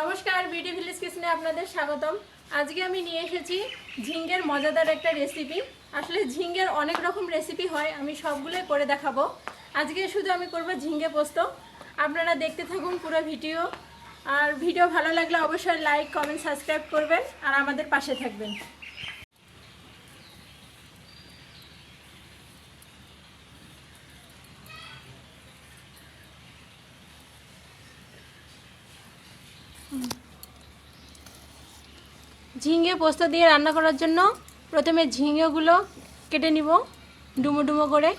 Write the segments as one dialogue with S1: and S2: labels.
S1: নমস্কার beauty village কিচেনে আপনাদের স্বাগতম। আজকে আমি নিয়ে এসেছি ঝিঙ্গের মজাদার একটা রেসিপি আসলে ঝিঙ্গের অনেক রকম রেসিপি হয়, আমি সবগুলোই করে দেখাবো। আজকে শুধু আমি করব ঝিঙ্গে পোস্ত। আপনারা দেখতে থাকুন পুরো ভিডিও। আর ভিডিও ভালো লাগলে অবশ্যই লাইক কমেন্ট সাবস্ক্রাইব করবেন। আর আমাদের পাশে থাকবেন। ঝিঙে পোস্ত দিয়ে রান্না করার জন্য প্রথমে ঝিঙেগুলো কেটে নিব, ডুমো ডুমো করে।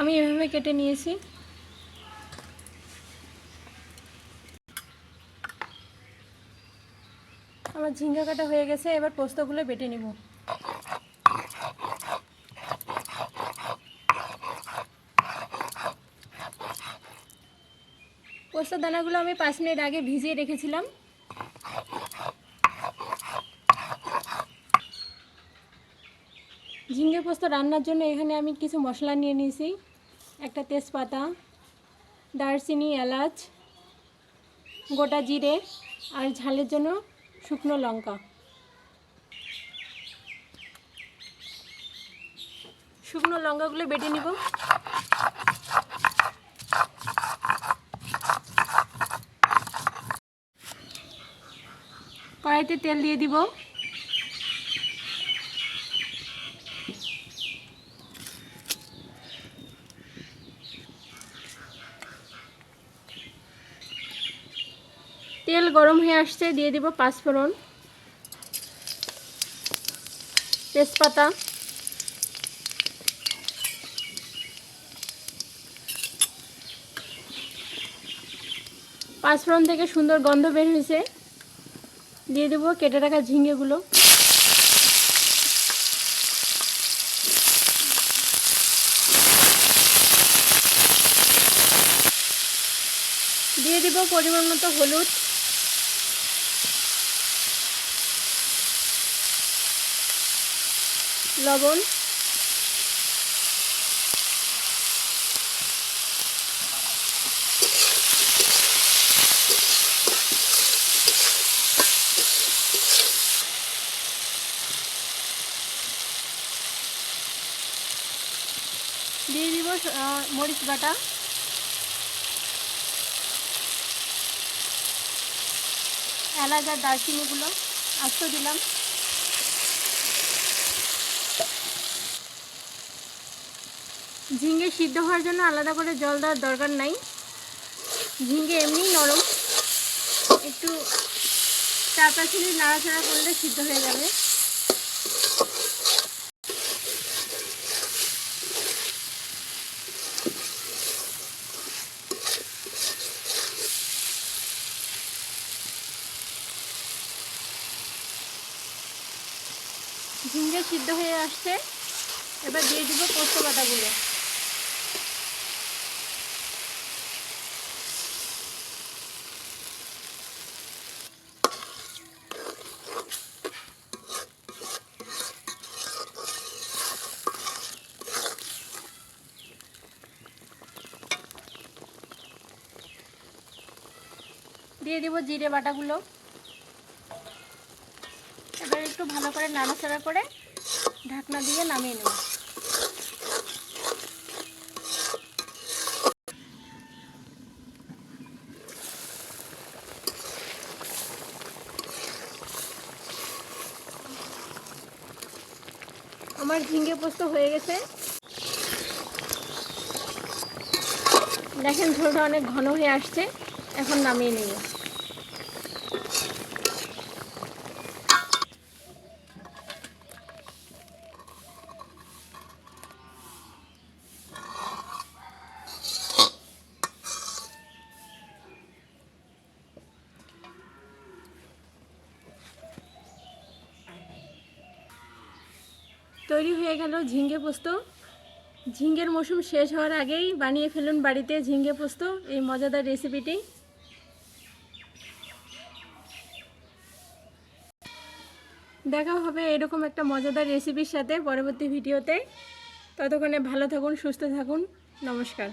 S1: আমি এভাবে কেটে নিয়েছি। আমার ঝিঙ্গা কাটা হয়ে গেছে, এবার পোস্তগুলো বেটে নিব। পোস্ত দানাগুলো আমি পাঁচ মিনিট আগে ভিজিয়ে রেখেছিলাম। ঝিঙ্গে পোস্ত রান্নার জন্য এখানে আমি কিছু মশলা নিয়ে নিয়েছি। একটা তেজপাতা, দারচিনি, এলাচ, গোটা জিরে আর ঝালের জন্য শুকনো লঙ্কা। শুকনো লঙ্কাগুলো বেটে নিব। কড়াইতে তেল দিয়ে দিব। তেল গরম হয়ে আসছে, দিয়ে দিব পাঁচফোড়ন। তেজপাতা। পাঁচফোড়ন থেকে সুন্দর গন্ধ বের হয়েছে। দিয়ে দেবো কেটে রাখা ঝিঙেগুলো। দিয়ে দিব পরিমাণ মতো হলুদ। লবণ। দিয়ে দিব মরিচ বাটা। এলাচ আর দারচিনিগুলো আস্ত দিলাম। ঝিঙ্গে সিদ্ধ হওয়ার জন্য আলাদা করে জল দেওয়ার দরকার নাই। ঝিঙ্গে এমনি নরম। একটু চার পাঁচ নাড়াচাড়া করলে সিদ্ধ হয়ে যাবে। ঝিঙ্গে সিদ্ধ হয়ে আসছে। এবার দিয়ে দিব পোস্ত বাটাগুলো দিয়ে দিব জিরে বাটাগুলো। ভালো করে নাড়াচাড়া করে ঢাকনা দিয়ে নামিয়ে নেব। আমার ঝিঙ্গে পোস্ত হয়ে গেছে। দেখেন ঝোলটা অনেক ঘন হয়ে আসছে, এখন নামিয়ে নেব। তৈরি হয়ে গেল ঝিঙ্গে পোস্ত। ঝিঙ্গের মৌসুম শেষ হওয়ার আগেই বানিয়ে ফেলুন বাড়িতে ঝিঙ্গে পোস্ত, এই মজাদার রেসিপিটি। দেখা হবে এরকম একটা মজাদার রেসিপির সাথে পরবর্তী ভিডিওতে। ততক্ষণে ভালো থাকুন, সুস্থ থাকুন, নমস্কার।